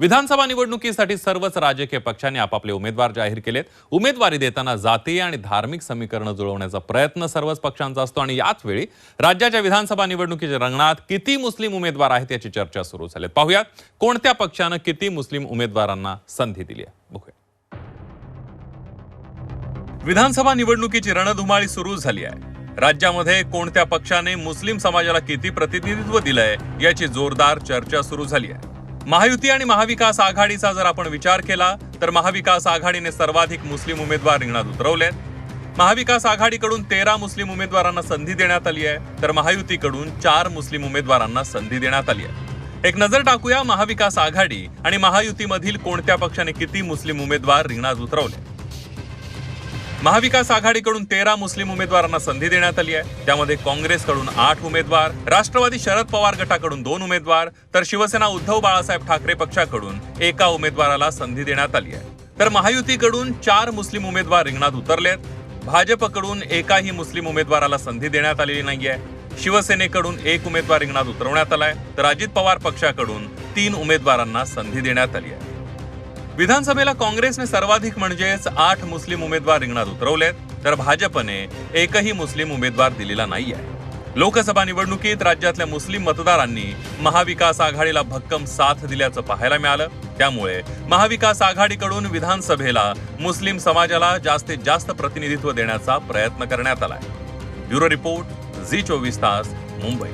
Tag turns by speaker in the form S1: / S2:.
S1: विधानसभा निवडणुकीसाठी सर्वच राजकीय पक्षांनी आपापले उमेदवार जाहीर केलेत. उमेदवारी देताना जातीय आणि धार्मिक समीकरणं जुळवण्याचा प्रयत्न सर्वच पक्षांचा असतो आणि याच वेळी राज्याच्या विधानसभा निवडणुकीच्या रंगणात किती मुस्लिम उमेदवार आहेत याची चर्चा सुरू झाली पाहूयात कोणत्या पक्षानं किती मुस्लिम उमेदवारांना संधी दिली आहे? बघूया. विधानसभा निवडणुकीची रणधुमाळी सुरू झाली आहे. राज्यामध्ये कोणत्या पक्षाने मुस्लिम समाजाला किती प्रतिनिधित्व दिलंय याची जोरदार चर्चा सुरू झाली आहे. महायुती आणि महाविकास आघाडीचा जर आपण विचार केला तर महाविकास आघाडीने सर्वाधिक मुस्लिम उमेदवार रिंगणात उतरवलेत. महाविकास आघाडीकडून तेरा मुस्लिम उमेदवारांना संधी देण्यात आली आहे तर महायुतीकडून चार मुस्लिम उमेदवारांना संधी देण्यात आली आहे. एक नजर टाकूया महाविकास आघाडी आणि महायुतीमधील कोणत्या पक्षाने किती मुस्लिम उमेदवार रिंगणात उतरवले महाविकास आघाडीकडून तेरा मुस्लिम उमेदवारांना संधी देण्यात आली आहे. त्यामध्ये काँग्रेसकडून आठ उमेदवार राष्ट्रवादी शरद पवार गटाकडून दोन उमेदवार तर शिवसेना उद्धव बाळासाहेब ठाकरे पक्षाकडून एका उमेदवाराला संधी देण्यात आली आहे. तर महायुतीकडून चार मुस्लिम उमेदवार रिंगणात उतरलेत. भाजपकडून एकाही मुस्लिम उमेदवाराला संधी देण्यात आलेली नाहीये. शिवसेनेकडून एक उमेदवार रिंगणात उतरवण्यात आलाय. तर अजित पवार पक्षाकडून तीन उमेदवारांना संधी देण्यात आली आहे. विधानसभेला काँग्रेसने सर्वाधिक म्हणजेच आठ मुस्लिम उमेदवार रिंगणात उतरवलेत तर भाजपने एकही मुस्लिम उमेदवार दिलेला नाही आहे लोकसभा निवडणुकीत राज्यातल्या मुस्लिम मतदारांनी महाविकास आघाडीला भक्कम साथ दिल्याचं पाहायला मिळालं. त्यामुळे महाविकास आघाडीकडून विधानसभेला मुस्लिम समाजाला जास्तीत जास्त प्रतिनिधित्व देण्याचा प्रयत्न करण्यात आलाय. ब्युरो रिपोर्ट झी चोवीस तास मुंबई.